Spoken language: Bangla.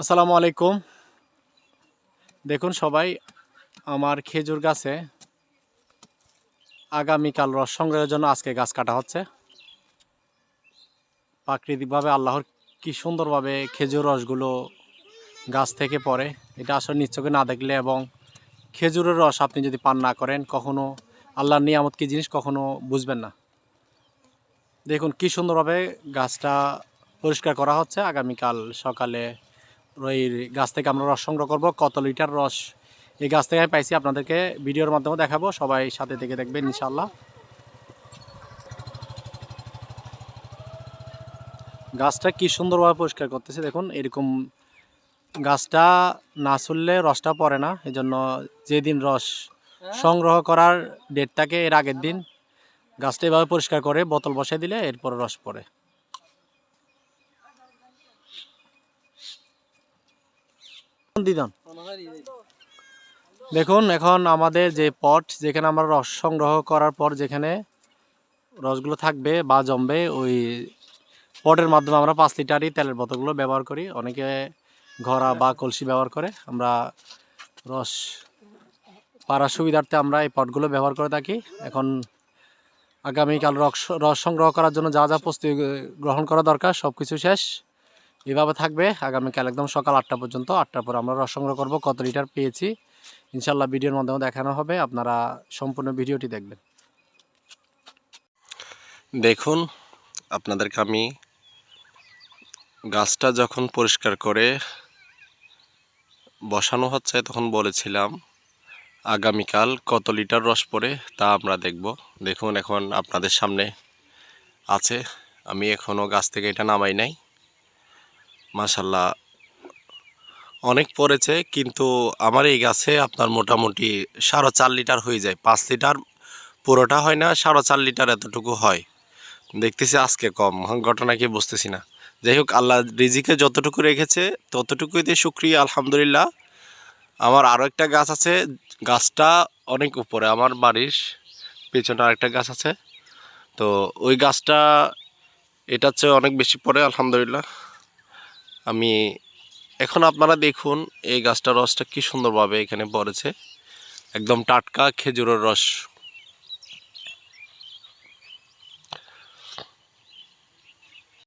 আসসালামু আলাইকুম। দেখুন সবাই, আমার খেজুর গাছে আগামীকাল রস সংগ্রহের জন্য আজকে গাছ কাটা হচ্ছে। প্রাকৃতিকভাবে আল্লাহর কি সুন্দরভাবে খেজুর রসগুলো গাছ থেকে পড়ে, এটা আসলে নিশ্চয়ই না দেখলে এবং খেজুরের রস আপনি যদি পান না করেন, কখনো আল্লাহর নিয়ামত কি জিনিস কখনো বুঝবেন না। দেখুন কি সুন্দরভাবে গাছটা পরিষ্কার করা হচ্ছে। আগামীকাল সকালে ওই গাছ থেকে আমরা রস সংগ্রহ করব। কত লিটার রস এই গাছ থেকে আমি পাইছি আপনাদেরকে ভিডিওর মাধ্যমে দেখাবো। সবাই সাথে থেকে দেখবেন ইনশাল্লাহ গাছটা কি সুন্দরভাবে পরিষ্কার করতেছে, দেখুন, এরকম গাছটা না ছুললে রসটা পড়ে না। এই জন্য যেদিন রস সংগ্রহ করার ডেট থাকে, এর আগের দিন গাছটা এভাবে পরিষ্কার করে বোতল বসে দিলে এরপর রস পড়ে। দেখুন, এখন আমাদের যে পট, যেখানে আমরা রস সংগ্রহ করার পর যেখানে রসগুলো থাকবে বা জমবে, ওই পটের মাধ্যমে আমরা পাঁচ লিটারই তেলের বোতলগুলো ব্যবহার করি। অনেকে ঘড়া বা কলসি ব্যবহার করে। আমরা রস পাড়ার সুবিধার্থে আমরা এই পটগুলো ব্যবহার করে থাকি। এখন আগামীকাল রস রস সংগ্রহ করার জন্য যা যা প্রস্তুতি গ্রহণ করা দরকার সব কিছু শেষ। এভাবে থাকবে। আগামীকাল একদম সকাল আটটা পর্যন্ত, আটটার পর আমরা রস সংগ্রহ করব, কত লিটার পেয়েছি। ইনশাল্লাহ ভিডিওর মাধ্যমে দেখানো হবে, আপনারা সম্পূর্ণ ভিডিওটি দেখবেন। দেখুন, আপনাদেরকে আমি গাছটা যখন পরিষ্কার করে বসানো হচ্ছে তখন বলেছিলাম, আগামীকাল কত লিটার রস পড়ে তা আমরা দেখব। দেখুন, এখন আপনাদের সামনে আছে। আমি এখনও গাছ থেকে এটা নামাই নাই। মাশাল্লাহ অনেক পড়েছে কিন্তু আমার এই গাছে আপনার মোটামুটি সাড়ে চার লিটার হয়ে যায়। পাঁচ লিটার পুরোটা হয় না, সাড়ে চার লিটার এতটুকু হয়। দেখতেছি আজকে কম, ঘটনা কি বুঝতেছি না। যাই হোক, আল্লাহ রিজিকে যতটুকু রেখেছে ততটুকুইতে শুক্রিয়া, আলহামদুলিল্লাহ। আমার আরও একটা গাছ আছে, গাছটা অনেক উপরে, আমার বাড়ির পেছনে আরেকটা গাছ আছে। তো ওই গাছটা, এটার চেয়ে অনেক বেশি পড়ে, আলহামদুলিল্লাহ। আমি এখন আপনারা দেখুন এই গাছটার রসটা কি সুন্দরভাবে এখানে পড়েছে। একদম টাটকা খেজুরের রস